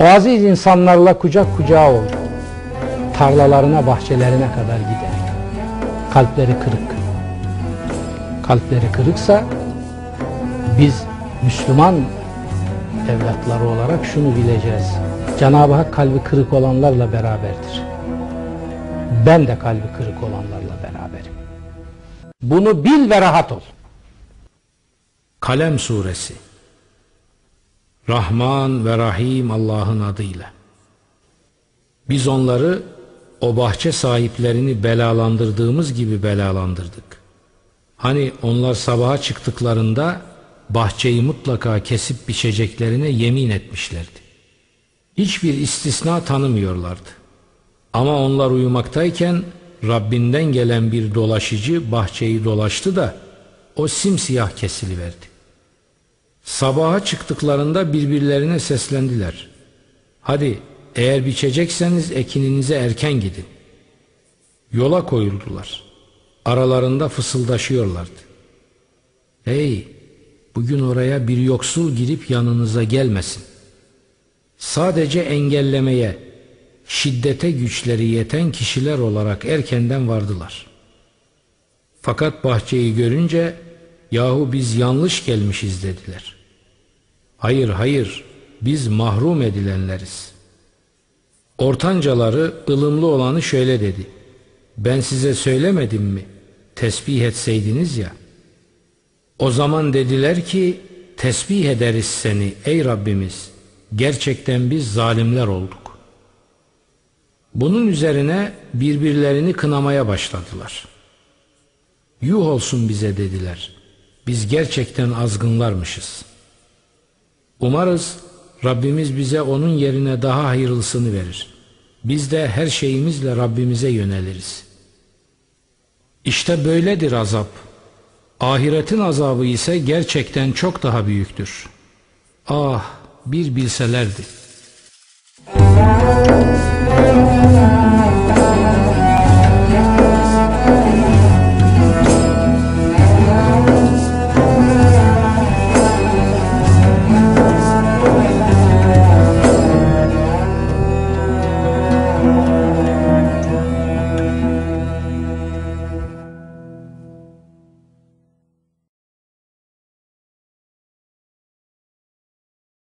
O aziz insanlarla kucak kucağa oldu. Tarlalarına, bahçelerine kadar gider. Kalpleri kırık. Kalpleri kırıksa biz Müslüman evlatları olarak şunu bileceğiz. Cenab-ı Hak kalbi kırık olanlarla beraberdir. Ben de kalbi kırık olanlarla beraberim. Bunu bil ve rahat ol. Kalem Suresi Rahman ve Rahim Allah'ın adıyla. Biz onları o bahçe sahiplerini belalandırdığımız gibi belalandırdık. Hani onlar sabaha çıktıklarında bahçeyi mutlaka kesip biçeceklerine yemin etmişlerdi. Hiçbir istisna tanımıyorlardı. Ama onlar uyumaktayken Rabbinden gelen bir dolaşıcı bahçeyi dolaştı da o simsiyah kesiliverdi. Sabaha çıktıklarında birbirlerine seslendiler. Hadi eğer biçecekseniz ekininize erken gidin. Yola koyuldular. Aralarında fısıldaşıyorlardı. Hey bugün oraya bir yoksul girip yanınıza gelmesin. Sadece engellemeye, şiddete güçleri yeten kişiler olarak erkenden vardılar. Fakat bahçeyi görünce yahu biz yanlış gelmişiz dediler. Hayır hayır biz mahrum edilenleriz. Ortancaları ılımlı olanı şöyle dedi. Ben size söylemedim mi? Tesbih etseydiniz ya. O zaman dediler ki tesbih ederiz seni ey Rabbimiz. Gerçekten biz zalimler olduk. Bunun üzerine birbirlerini kınamaya başladılar. Yuh olsun bize dediler. Biz gerçekten azgınlarmışız. Umarız Rabbimiz bize onun yerine daha hayırlısını verir. Biz de her şeyimizle Rabbimize yöneliriz. İşte böyledir azap. Ahiretin azabı ise gerçekten çok daha büyüktür. Ah bir bilselerdi.